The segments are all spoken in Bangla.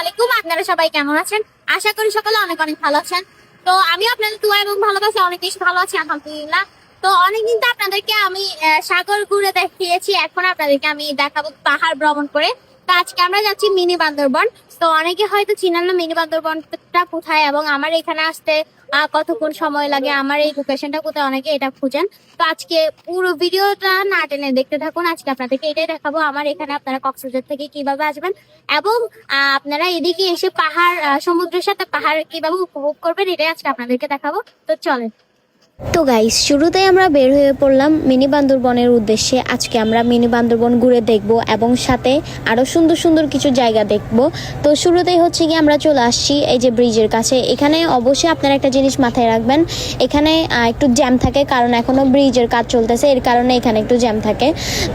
আলাইকুম। আপনারা সবাই কেমন আছেন? আশা করি সকলে অনেক অনেক ভালো আছেন। তো আপনাদের অনেক ভালো তো অনেকদিন তো আপনাদেরকে আমি সাগর ঘুরে দেখিয়েছি। এখন আপনাদেরকে আমি দেখাবো পাহাড় ভ্রমণ করে। তো আজকে আমরা যাচ্ছি মিনি বান্দরবন। তো অনেকে হয়তো চিনেন না মিনি বান্দরবনটা কোথায় এবং আমার এখানে আসতে কতক্ষণ সময় লাগে, আমার এই লোকেশনটা কোথায়, অনেকে এটা খুঁজেন। তো আজকে পুরো ভিডিওটা না টেনে দেখতে থাকুন, আজকে আপনাদেরকে এটাই দেখাবো, আমার এখানে আপনারা কক্সবাজার থেকে কীভাবে আসবেন এবং আপনারা এদিকে এসে পাহাড় সমুদ্রের সাথে পাহাড় কীভাবে উপভোগ করবেন, এটাই আজকে আপনাদেরকে দেখাবো। তো চলেন। তো গাইস শুরুতেই আমরা বের হয়ে পড়লাম মিনি বান্দরবনের উদ্দেশ্যে। আজকে আমরা মিনি বান্দরবন ঘুরে দেখব এবং সাথে আরও সুন্দর সুন্দর কিছু জায়গা দেখব। তো শুরুতেই হচ্ছে কি আমরা চলে আসছি এই যে ব্রিজের কাছে। এখানে অবশ্যই আপনারা একটা জিনিস মাথায় রাখবেন, এখানে একটু জ্যাম থাকে কারণ এখনও ব্রিজের কাজ চলতেছে, এর কারণে এখানে একটু জ্যাম থাকে।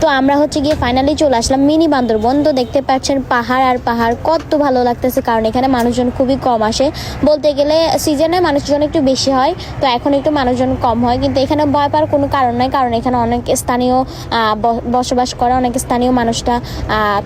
তো আমরা হচ্ছে গিয়ে ফাইনালি চলে আসলাম মিনি বান্দরবন। তো দেখতে পাচ্ছেন পাহাড় আর পাহাড় কত ভালো লাগতেছে, কারণ এখানে মানুষজন খুবই কম আসে। বলতে গেলে সিজনে মানুষজন একটু বেশি হয়, তো এখন একটু মানুষজন কম হয়, কিন্তু এখানে ভয় পাওয়ার কোনো কারণ নাই। কারণ এখানে অনেক স্থানীয় বসবাস করে অনেক স্থানীয় মানুষটা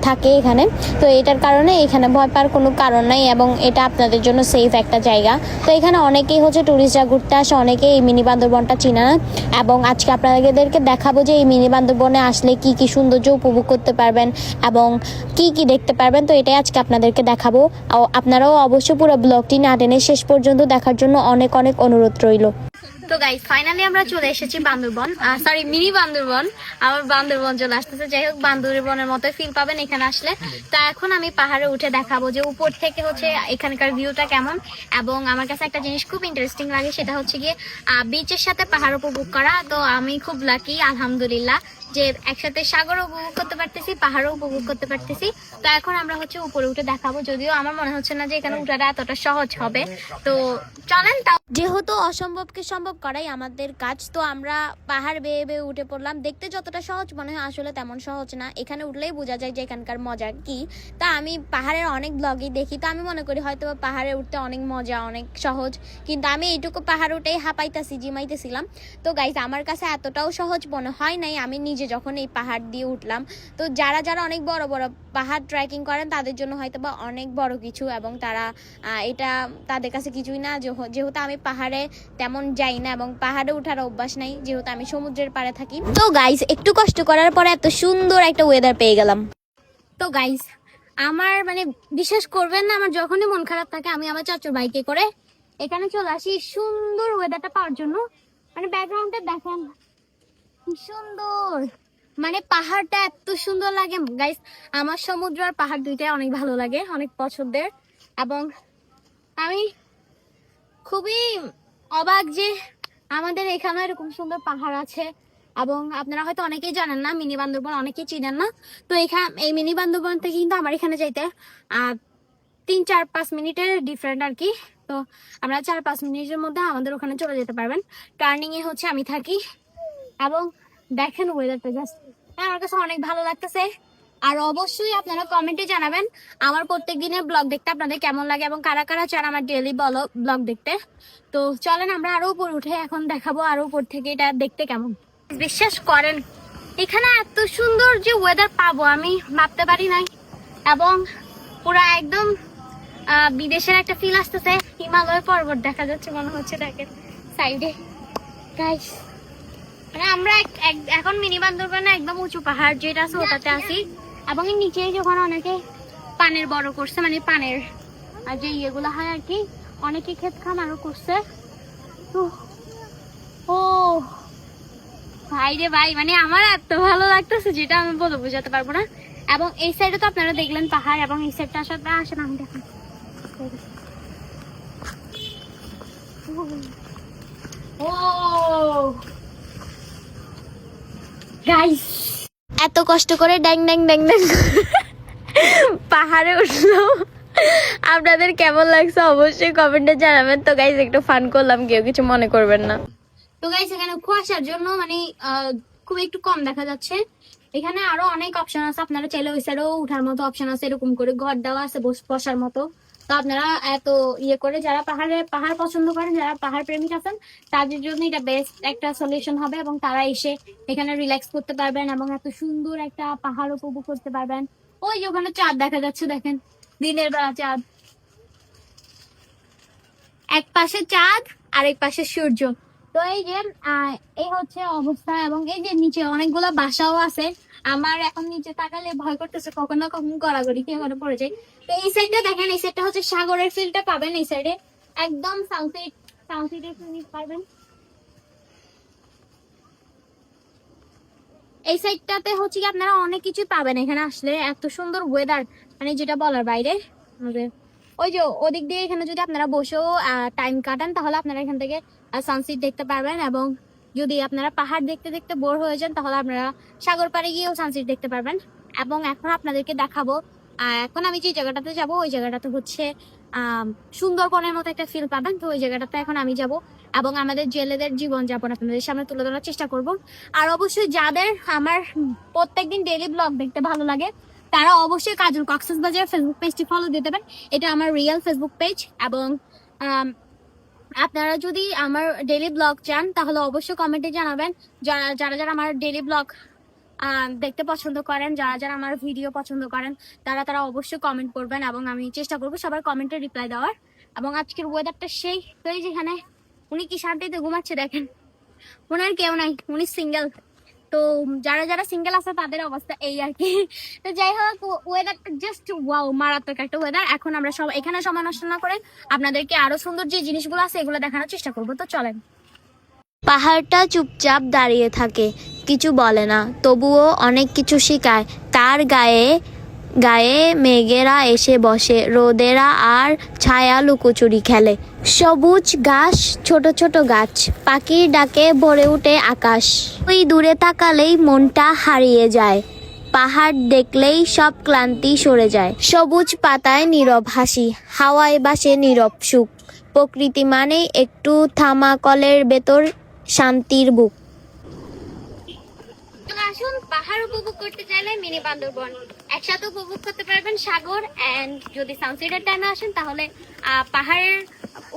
থাকে এখানে। তো এটার কারণে এখানে ভয় পাওয়ার কোনো কারণ নাই এবং এটা আপনাদের জন্য সেফ একটা জায়গা। তো এখানে অনেকেই হচ্ছে ট্যুরিস্টরা ঘুরতে আসে, অনেকেই এই মিনি বান্দরবনটা চিনে না। এবং আজকে আপনাদেরকে দেখাবো যে এই মিনি বান্দরবনে আসলে কি কি সৌন্দর্য উপভোগ করতে পারবেন এবং কি কি দেখতে পারবেন। তো এটাই আজকে আপনাদেরকে দেখাবো। আপনারাও অবশ্যই পুরো ব্লগটি না টেনে শেষ পর্যন্ত দেখার জন্য অনেক অনেক অনুরোধ রইল। তো ফাইনালি আমরা চলে এসেছি Bandarban. Sorry mini Bandarban. Bandarban চলে আসতেছে। যাই হোক, বান্দরবনের মতো ফিল পাবেন এখানে আসলে। তো এখন আমি পাহাড়ে উঠে দেখাবো যে উপর থেকে হচ্ছে এখানকার ভিউটা কেমন। এবং আমার কাছে একটা জিনিস খুব ইন্টারেস্টিং লাগে, সেটা হচ্ছে গিয়ে বিচের সাথে পাহাড় উপভোগ করা। তো আমি খুব লাকি আলহামদুলিল্লাহ, যে একসাথে সাগর উপভোগ করতে পারতেছি, পাহাড়ও উপভোগ করতে পারতেছি। তো এখন আমরা হচ্ছে উপরে উঠে দেখাবো। যদিও আমার মনে হচ্ছে না যে এখানে উঠাটা এতটা সহজ হবে। তো চলেন তাও যেহেতু অসম্ভবকে সম্ভব করাই আমাদের কাজ, তো আমরা পাহাড় বেয়ে বেয়ে উঠে পড়লাম। দেখতে যতটা সহজ মনে হয় আসলে তেমন সহজ না। এখানে উঠলেই বোঝা যায় যে এখানকার মজা কি। তা আমি পাহাড়ের অনেক ব্লগই দেখি, তো আমি মনে করি হয়তো পাহাড়ে উঠতে অনেক মজা, অনেক সহজ। কিন্তু আমি এইটুকু পাহাড় উঠেই হাঁপাইতাছি, জিমাইতেছিলাম। তো গাইজ আমার কাছে এতটাও সহজ মনে হয় নাই, আমি নিজে যখন এই পাহাড় দিয়ে উঠলাম। তো যারা যারা অনেক বড় বড় পাহাড় ট্রেকিং করেন, তাদের জন্য হয়তো বা অনেক বড় কিছু এবং তারা এটা তাদের কাছে কিছুই না। যেহেতু আমি পাহাড়ে তেমন যাই না এবং পাহাড়ে ওঠার অভ্যাস নাই যেহেতু আমি সমুদ্রের পাড়ে থাকি। তো গাইজ একটু কষ্ট করার পরে এত সুন্দর একটা ওয়েদার পেয়ে গেলাম। তো গাইস আমার মানে বিশ্বাস করবেন না আমার যখনই মন খারাপ থাকে আমি আমার চাচুর বাইকে করে এখানে চলে আসি। সুন্দর ওয়েদারটা পাওয়ার জন্য। মানে ব্যাকগ্রাউন্ডে দেখেন কি সুন্দর। মানে পাহাড়টা এত সুন্দর লাগে। গাইস আমার সমুদ্র আর পাহাড় দুইটাই অনেক ভালো লাগে অনেক পছন্দের। এবং আমি খুবই অবাক যে আমাদের এখানে এরকম সুন্দর পাহাড় আছে এবং আপনারা হয়তো অনেকেই জানেন না, মিনি বান্দরবন অনেকেই চিনেন না। তো এখানে এই মিনি বান্দরবন থেকে কিন্তু আমার এখানে যাইতে তিন, চার, পাঁচ মিনিটের ডিফারেন্ট আর কি। তো আমরা চার, পাঁচ মিনিটের মধ্যে আমাদের ওখানে চলে যেতে পারবেন। টার্নিং এ হচ্ছে আমি থাকি এবং দেখেন ওয়েদারটা জাস্ট আমার কাছে অনেক ভালো লাগতেছে। আর অবশ্যই আপনারা কমেন্টে জানাবেন আমার প্রত্যেক দিনের ব্লগ দেখতে আপনাদের কেমন লাগে এবং কারা কারা চান আমার ডেলি বলো ব্লগ দেখতে। তো চলেন আমরা আরও উপর উঠে এখন দেখাবো আরও উপর থেকে এটা দেখতে কেমন। বিশ্বাস করেন, এখানে এত সুন্দর যে ওয়েদার পাবো আমি ভাবতে পারি নাই। এবং পুরো একদম বিদেশের একটা ফিল আসতেছে, হিমালয় পর্বত দেখা যাচ্ছে মনে হচ্ছে দেখেন সাইডে মানে আমরা এখন মিনি বান্দরবানে একদম উঁচু পাহাড় যেটা আছে ওটাতে আছি। এবং এর নিচে যখন অনেকে পানের বড় করছে মানে পানের আর যে ইয়েগুলো হয় আর কি, অনেকে ক্ষেত খামারও করছে। ও ভাই রে ভাই মানে আমার এত ভালো লাগতেছে যেটা আমি বলে বোঝাতে পারব না। এবং এই সাইডে তো আপনারা দেখলেন পাহাড়, এবং এই সাইডটা আসার আসেন, আমি দেখেন। ও গাইস এত কষ্ট করে ড্যাং ড্যাং ড্যাং ড্যাং পাহাড়ে উঠল। আপনাদের কেমন লাগছে অবশ্যই কমেন্টে জানাবেন। তো গাইজ একটু ফান করলাম, কেউ কিছু মনে করবেন না। তো গাইস এখানে কুয়াশার জন্য মানে খুব একটু কম দেখা যাচ্ছে। এখানে আরও অনেক অপশন আছে। আপনারা চাইলে ওই সাইডেও উঠার মতো অপশন আছে। এরকম করে ঘর দেওয়া আছে বস- বসার মতো। তো আপনারা এত ইয়ে করে যারা পাহাড়ে, পাহাড় পছন্দ করেন, যারা পাহাড় প্রেমিক আছেন, তাদের জন্য এটা বেস্ট একটা সলিউশন হবে এবং তারা এসে এখানে রিল্যাক্স করতে পারবেন এবং এত সুন্দর একটা পাহাড় উপভোগ করতে পারবেন। ওই ওখানে চাঁদ দেখা যাচ্ছে, দেখেন। দিনের বেলা চাঁদ। এক পাশে চাঁদ আর এক পাশে সূর্য। তো এই যে এই হচ্ছে অবস্থা এবং এই যে নিচে অনেকগুলো বাসাও আছে। আমার এখন নিচে তাকালে ভয় করতেছে, কখন কখন গড়াগড়ি কে করে পড়ে যায় তো এই সাইডটা দেখেন, এই সাইডটা হচ্ছে সাগরের ফিলটা পাবেন এই সাইডে একদম সানসেট সানসেটের ফিল পাবেন এই সাইডটাতে হচ্ছে কি, আপনারা অনেক কিছু পাবেন এখানে আসলে, এত সুন্দর ওয়েদার মানে যেটা বলার বাইরে ওই যে, ওদিক দিয়ে এখানে যদি আপনারা বসেও টাইম কাটান, তাহলে আপনারা এখান থেকে সানসেট দেখতে পারবেন এবং যদি আপনারা পাহাড় দেখতে দেখতে বোর হয়ে যান, তাহলে আপনারা সাগর পাড়ে গিয়েও সানসেট দেখতে পারবেন। এবং এখন আপনাদেরকে দেখাবো এখন আমি যে জায়গাটাতে যাব, ওই জায়গাটাতে হচ্ছে সুন্দরবনের মতো একটা ফিল পাবেন। তো ওই জায়গাটাতে এখন আমি যাব, এবং আমাদের জেলেদের জীবনযাপন আপনাদের সামনে তুলে ধরার চেষ্টা করব। আর অবশ্যই যাদের আমার প্রত্যেকদিন ডেইলি ব্লগ দেখতে ভালো লাগে, তারা অবশ্যই কাজল কক্সেস বাজার ফেসবুক পেজটি ফলো দিয়ে দেবেন। এটা আমার রিয়েল ফেসবুক পেজ এবং আপনারা যদি আমার ডেলি ব্লগ চান, তাহলে অবশ্যই কমেন্টে জানাবেন। যারা যারা যারা আমার ডেলি ব্লগ দেখতে পছন্দ করেন, যারা যারা আমার ভিডিও পছন্দ করেন, তারা তারা অবশ্যই কমেন্ট করবেন এবং আমি চেষ্টা করব সবার কমেন্টে রিপ্লাই দেওয়ার। এবং আজকের ওয়েদারটা সেই তো যেখানে। উনি কি শান্তিতে ঘুমাচ্ছে দেখেন। ওনার কেউ নাই, উনি সিঙ্গেল তো যারা যারা সিঙ্গেল আছে, তাদের অবস্থা এই আর কি। তো যাই হোক ওয়েদারটা জাস্ট ওয়াও মারাত্মক একটা ওয়েদার এখন আমরা সব এখানে সময় নষ্ট না করে আপনাদেরকে আরও সুন্দর যে জিনিসগুলো আছে, এগুলো দেখানোর চেষ্টা করব। তো চলেন। পাহাড়টা চুপচাপ দাঁড়িয়ে থাকে, কিছু বলে না। তবুও অনেক কিছু শেখায়। তার গায়ে গায়ে মেঘেরা এসে বসে, রোদেরা আর ছায়া লুকোচুরি খেলে। সবুজ ঘাস, ছোট ছোট গাছ, পাখির ডাকে ভরে উঠে আকাশ। ওই দূরে তাকালেই মনটা হারিয়ে যায়। পাহাড় দেখলেই সব ক্লান্তি সরে যায়। সবুজ পাতায় নীরব হাসি, হাওয়ায় বাসে নীরব সুখ। প্রকৃতি মানে একটু থামাকলের ভেতর শান্তির বুক। আসুন, পাহাড় উপভোগ করতে চাইলে মিনি বান্দরবন। একসাথে উপভোগ করতে পারবেন সাগর এন্ড যদি সানসেটের টাইমে আসেন, তাহলে পাহাড়ের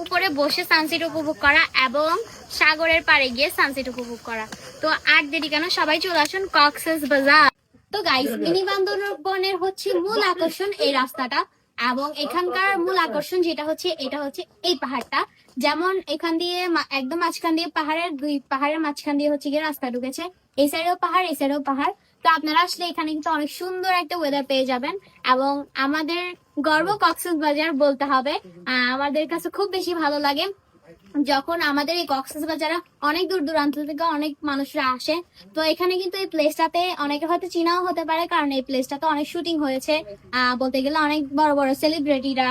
উপরে বসে সানসেট উপভোগ করা এবং সাগরের পাড়ে গিয়ে সানসেট উপভোগ করা। তো আর দেরি কেন? সবাই চলে আসুন কক্সেস বাজার তো গাইস মিনি বান্দরবনের হচ্ছে মূল আকর্ষণ এই রাস্তাটা এবং এখানকার মূল আকর্ষণ যেটা হচ্ছে, এটা হচ্ছে এই পাহাড়টা। যেমন এখান দিয়ে একদম মাঝখান দিয়ে পাহাড়ের দুই পাহাড়ের মাঝখান দিয়ে হচ্ছে গিয়ে রাস্তা ঢুকেছে। এই সাইডেও পাহাড়, এই সাইডেও পাহাড়। তো আপনারা আসলে এখানে কিন্তু অনেক সুন্দর একটা ওয়েদার পেয়ে যাবেন এবং আমাদের গর্ব কক্সেস বাজার বলতে হবে। আমাদের কাছে খুব বেশি ভালো লাগে যখন আমাদের এই কক্সেস বাজারে অনেক দূর দূরান্ত থেকে অনেক মানুষরা আসে। তো এখানে কিন্তু এই প্লেসটাতে অনেকে হয়তো চিনাও হতে পারে কারণ এই প্লেসটাতে অনেক শুটিং হয়েছে। বলতে গেলে অনেক বড় বড় সেলিব্রিটিরা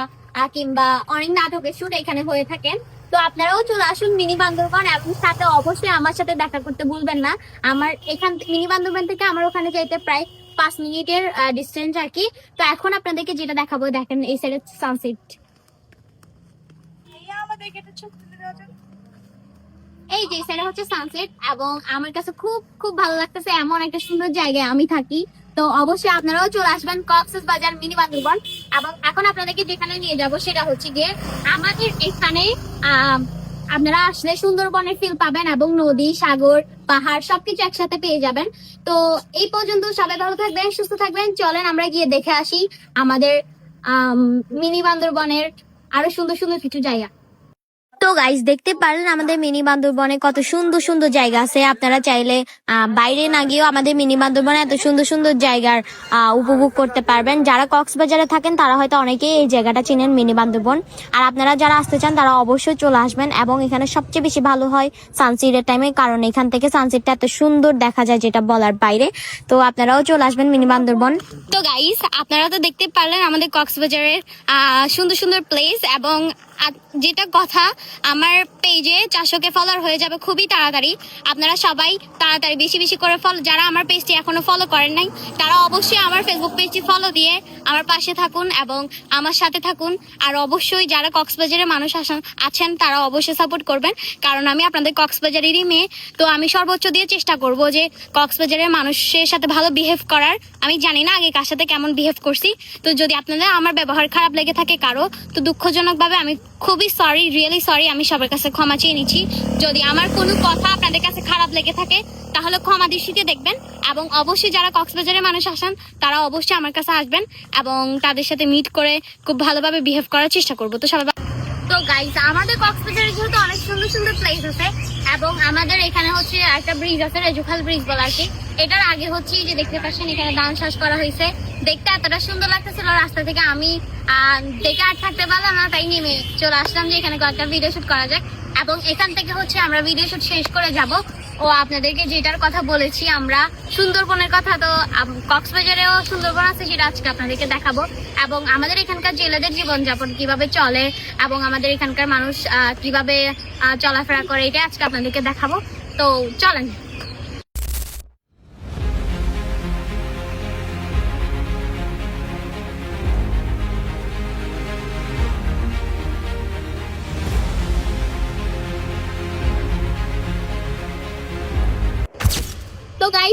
কিংবা অনেক নাটকের শুট এখানে হয়ে থাকেন তো আপনারাও চলে আসুন মিনি বান্দরবান এবং সাথে অবশ্যই আমার সাথে দেখা করতে ভুলবেন না। আমার এখান মিনি বান্দরবান থেকে আমার ওখানে যাইতে প্রায় পাঁচ মিনিটের ডিস্টেন্স আর কি। তো এখন আপনাদেরকে যেটা দেখাবো, দেখেন এই সাইডের সানসেট এই যে, সেটা হচ্ছে সানসেট এবং আমার কাছে খুব খুব ভালো লাগতেছে এমন একটা সুন্দর জায়গায় আমি থাকি। তো অবশ্যই আপনারাও চলে আসবেন কক্সেস বাজার মিনি বান্দরবন এবং এখন আপনাদেরকে যেখানে নিয়ে যাব সেটা হচ্ছে গিয়ে আমাদের এখানে আপনারা আসলে সুন্দরবনের ফিল পাবেন এবং নদী, সাগর, পাহাড় সবকিছু একসাথে পেয়ে যাবেন। তো এই পর্যন্ত সবাই ভালো থাকবেন, সুস্থ থাকবেন। চলেন আমরা গিয়ে দেখে আসি আমাদের মিনি বান্দরবনের আরও সুন্দর সুন্দর কিছু জায়গা। তো গাইস দেখতে পারেন আমাদের মিনি বান্দরবনে কত সুন্দর সুন্দর জায়গা আছে। আপনারা চাইলে বাইরে না গিয়েও আমাদের মিনি বান্দরবনে এত সুন্দর সুন্দর জায়গার উপভোগ করতে পারবেন। যারা কক্সবাজারে থাকেন, তারা হয়তো অনেকেই এই জায়গাটা চিনেন, মিনি বান্দরবন। আর আপনারা যারা আসতে চান, তারা অবশ্যই চলে আসবেন এবং এখানে সবচেয়ে বেশি ভালো হয় সানসেটের টাইমে কারণ এখান থেকে সানসেটটা এত সুন্দর দেখা যায় যেটা বলার বাইরে। তো আপনারাও চলে আসবেন মিনি বান্দরবন। তো গাইস আপনারা তো দেখতে পারলেন আমাদের কক্সবাজারের সুন্দর সুন্দর প্লেস এবং যেটা কথা, আমার পেজে চারশোকে ফলোয়ার হয়ে যাবে খুবই তাড়াতাড়ি। আপনারা সবাই তাড়াতাড়ি বেশি বেশি করে ফলো যারা আমার পেজটি এখনও ফলো করেন নাই, তারা অবশ্যই আমার ফেসবুক পেজটি ফলো দিয়ে আমার পাশে থাকুন এবং আমার সাথে থাকুন। আর অবশ্যই যারা কক্সবাজারের মানুষ আসেন আছেন, তারা অবশ্যই সাপোর্ট করবেন। কারণ আমি আপনাদের কক্সবাজারেরই মেয়ে, তো আমি সর্বোচ্চ দিয়ে চেষ্টা করব যে কক্সবাজারের মানুষের সাথে ভালো বিহেভ করার। আমি জানি না আগে কার সাথে কেমন বিহেভ করছি, তো যদি আপনাদের আমার ব্যবহার খারাপ লেগে থাকে কারও, তো দুঃখজনকভাবে আমি খুবই সরি রিয়েলি সরি আমি সবার কাছে ক্ষমা চেয়ে নিচ্ছি। যদি আমার কোনো কথা আপনাদের কাছে খারাপ লেগে থাকে, তাহলে ক্ষমা দৃষ্টিতে দেখবেন এবং অবশ্যই যারা কক্সবাজারের মানুষ আসেন, তারা অবশ্যই আমার কাছে আসবেন এবং তাদের সাথে মিট করে খুব ভালোভাবে বিহেভ করার চেষ্টা করব। তো সবাই তো গাইস আমাদের কক্সবাজারে যেহেতু অনেক সুন্দর সুন্দর প্লেস আছে এবং আমাদের এখানে হচ্ছে একটা ব্রিজ আছে রেজুখাল ব্রিজ বলা আর কি। এটার আগে হচ্ছে যে দেখতে পাচ্ছেন, এখানে ডান শ্বাস করা হয়েছে। দেখতে এতটা সুন্দর লাগতেছিল রাস্তা থেকে আমি দেখে আর থাকতে পারলাম না, তাই নেমে চলে আসলাম যে এখানে কয়েকটা ভিডিও শুট করা যাক। এবং এখান থেকে হচ্ছে আমরা ভিডিও শুট শেষ করে যাব। ও আপনাদেরকে যেটার কথা বলেছি, আমরা সুন্দরবনের কথা তো কক্সবাজারেও সুন্দরবন আছে সেটা আজকে আপনাদেরকে দেখাবো। এবং আমাদের এখানকার জেলেদের জীবনযাপন কীভাবে চলে, এবং আমাদের এখানকার মানুষ কীভাবে চলাফেরা করে এটা আজকে আপনাদেরকে দেখাবো। তো চলেন।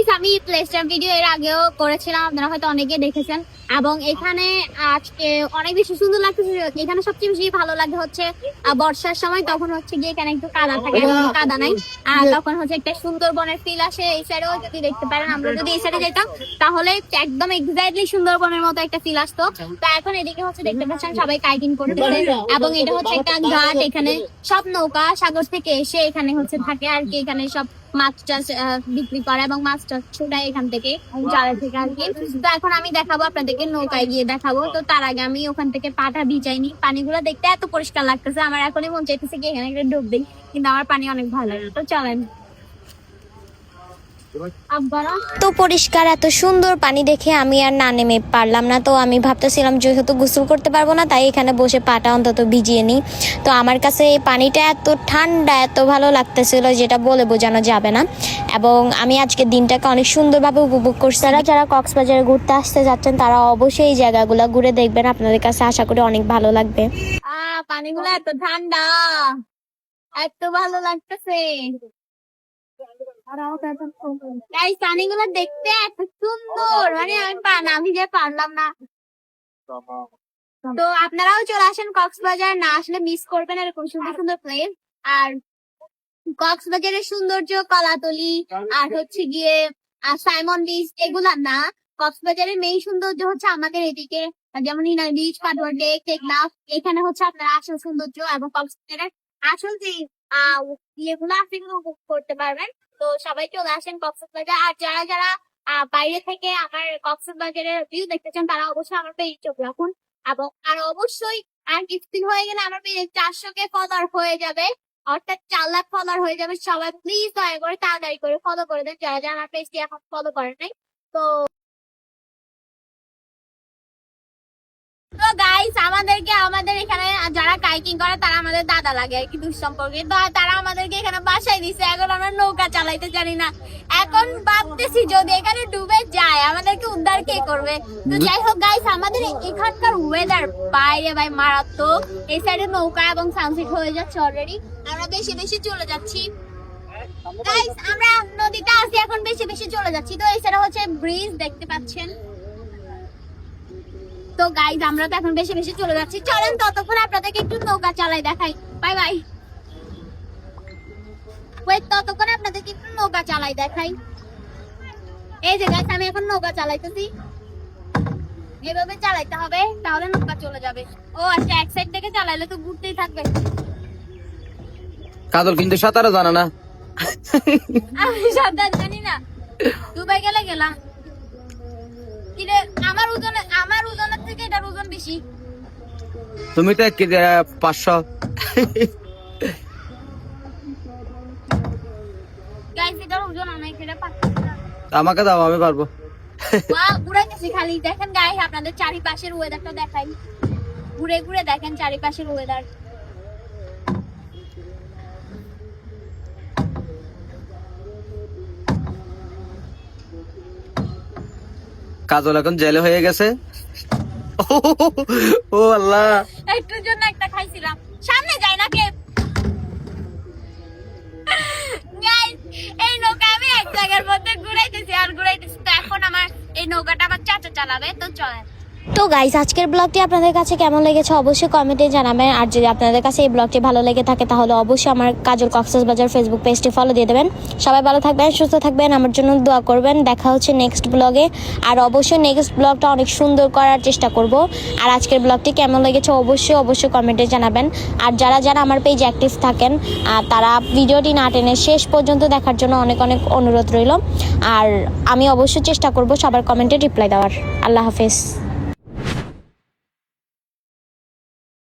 গাইস আমি প্লেসটার ভিডিও এর আগেও করেছিলাম আপনারা হয়তো অনেকে দেখেছেন। এবং এখানে আজকে অনেক বেশি সুন্দর লাগতেছে। এখানে সবচেয়ে বেশি ভালো লাগে হচ্ছে বর্ষার সময় তখন হচ্ছে গিয়ে এখানে একটু কাদা থাকে কাদা নাই। আর তখন হচ্ছে একটা সুন্দরবনের ফিল আসে এই সাইডেও যদি দেখতে পারেন আমরা যদি এই সাইডে যেতাম তাহলে একদম এক্সাক্টলি সুন্দরবনের মতো একটা ফিল আসতো। তো এখন এদিকে হচ্ছে দেখতে পাচ্ছেন সবাই কাইকিং করতেছে। এবং এটা হচ্ছে একটা ঘাট এখানে সব নৌকা সাগর থেকে এসে এখানে হচ্ছে থাকে আর কি এখানে সব মাছ আহ, বিক্রি করে এবং মাছ টাছ ছোটায় এখান থেকে জালে থেকে আর কি। তো এখন আমি দেখাবো আপনাদেরকে নৌকায় গিয়ে দেখাবো। তো তার আগে আমি ওখান থেকে পাটা ভিজাইনি। পানিগুলো দেখতে এত পরিষ্কার লাগতেছে আমার এখনই মন চাইতেছে কি এখানে একটা ডুব দিই কিন্তু আমার পানি অনেক ভালো লাগে। তো চলেন। তো পরিষ্কার, এত সুন্দর পানি দেখে আমি আর না নেমে পারলাম না। তো আমি ভাবতেছিলাম যেহেতু গোসল করতে পারব না, তাই এখানে বসে পাটা অন্তত ভিজিয়ে নিই। তো আমার কাছে এই পানিটা এত ঠান্ডা, এত ভালো লাগতেছিল যেটা বলে বোঝানো যাবে না। এবং আমি আজকে দিনটাকে অনেক সুন্দরভাবে উপভোগ করছি। যারা যারা কক্সবাজারে ঘুরতে আসতে যাচ্ছেন, তারা অবশ্যই এই জায়গাগুলো ঘুরে দেখবেন। আপনাদের কাছে আশা করি অনেক ভালো লাগবে। পানিগুলো এত ঠান্ডা, এত ভালো লাগতেছে। সুন্দর। মানে আমি যে পারলাম না। তো আপনারাও চলে আসেন কক্সবাজার। না আসলে মিস করবেন এরকম সুন্দর সুন্দর প্লেস আর কক্সবাজারের সৌন্দর্য, কলাতলি, আর হচ্ছে গিয়ে সাইমন বিচ এগুলা না। কক্সবাজারের মেইন সৌন্দর্য হচ্ছে আমাদের এদিকে। যেমন ইনার বিচ পাটওয়ার লেক টেকনাফ এখানে হচ্ছে আপনার আসল সৌন্দর্য এবং কক্সবাজারের আসল যে ইয়েগুলো উপভোগ করতে পারবেন। তো সবাই চলে আসেন কক্সবাজার। আর যারা যারা বাইরে থেকে আমার কক্সবাজারের ভিউ দেখতে চান, তারা অবশ্যই আমার পেজ চোখ রাখুন। এবং, আর অবশ্যই, আর কিছুদিন হয়ে গেলে আমার পেজ চারশো কে ফলোয়ার হয়ে যাবে। অর্থাৎ চার লাখ ফলোয়ার হয়ে যাবে। সবাই প্লিজ দয়া করে তাড়াতাড়ি করে ফলো করে দেন। যারা যারা আমার পেজটি এখন ফলো করে নাই, তো তো গাইস আমাদেরকে, আমাদের এখানে যারা কাইকিং করে, তারা আমাদের দাদা লাগে আর কি দুঃসম্পর্কে তো তারা আমাদেরকে এখানে বাসায় দিছে। এখন আমরা নৌকা চালাইতে জানি না। এখন ভাবতেছি যদি এখানে ডুবে যায়, আমাদেরকে উদ্ধার কে করবে? তো যাই হোক গাইস আমাদের এখানকার ওয়েদার বাইরে ভাই, মারাত্মক। এই সাইডে নৌকা এবং সানসেট হয়ে যাচ্ছে অলরেডি আমরা বেশি বেশি চলে যাচ্ছি। গাইস আমরা নদীতে আছি, এখন বেশি বেশি চলে যাচ্ছি। তো এই সাইডে হচ্ছে ব্রিজ দেখতে পাচ্ছেন? তো গাইজ আমরা তো এখন বেশি বেশি চলে যাচ্ছি। চলেন ততক্ষণ আপনাদেরকে একটু নৌকা চালাই দেখাই। বাই বাই ততক্ষণ আপনাদেরকে একটু নৌকা চালাই দেখাই। এই যে গাইজ আমি এখন নৌকা চালাইতেছি। এভাবে চালাইতে হবে তাহলে নৌকা চলে যাবে। ও আচ্ছা এক সাইড থেকে চালাইলে তো ঘুরতেই থাকবে। কাজল কিন্তু সাঁতারও জানা না। আমি সাবধান জানি না। দুবাই গেলে গেলাম। আমার ওজনে আমার থেকে এটার ওজন বেশি। তুমি তো পাঁচশো। আমাকে দাও আমি পারব। খালি। দেখেন গায়ে আপনাদের চারিপাশের ওয়েদারটা দেখাই। ঘুরে ঘুরে দেখেন চারিপাশের ওয়েদার কাজল এখন জেলে হয়ে গেছে। ও আল্লাহ। একটুর জন্য একটা খাইছিলাম। সামনে যাই না কে এই নৌকা আমি এক জায়গার মধ্যে ঘুরাইতেছি আর ঘুরাইতেছি। তো এখন আমার এই নৌকাটা আমার চাচা চালাবে, তো চলেন। তো গাইস আজকের ব্লগটি আপনাদের কাছে কেমন লেগেছে অবশ্যই কমেন্টে জানাবেন। আর যদি আপনাদের কাছে এই ব্লগটি ভালো লেগে থাকে, তাহলে অবশ্যই আমার কাজল কক্সেস বাজার ফেসবুক পেজটি ফলো দিয়ে দেবেন। সবাই ভালো থাকবেন, সুস্থ থাকবেন, আমার জন্য দোয়া করবেন। দেখা হচ্ছে নেক্সট ব্লগে আর অবশ্যই নেক্সট ব্লগটা অনেক সুন্দর করার চেষ্টা করব। আর আজকের ব্লগটি কেমন লেগেছে অবশ্যই অবশ্যই কমেন্টে জানাবেন। আর যারা যারা আমার পেজ অ্যাক্টিভ থাকেন তারা ভিডিওটি না টেনে শেষ পর্যন্ত দেখার জন্য অনেক অনেক অনুরোধ রইল। আর আমি অবশ্যই চেষ্টা করব সবার কমেন্টে রিপ্লাই দেওয়ার। আল্লাহ হাফেজ।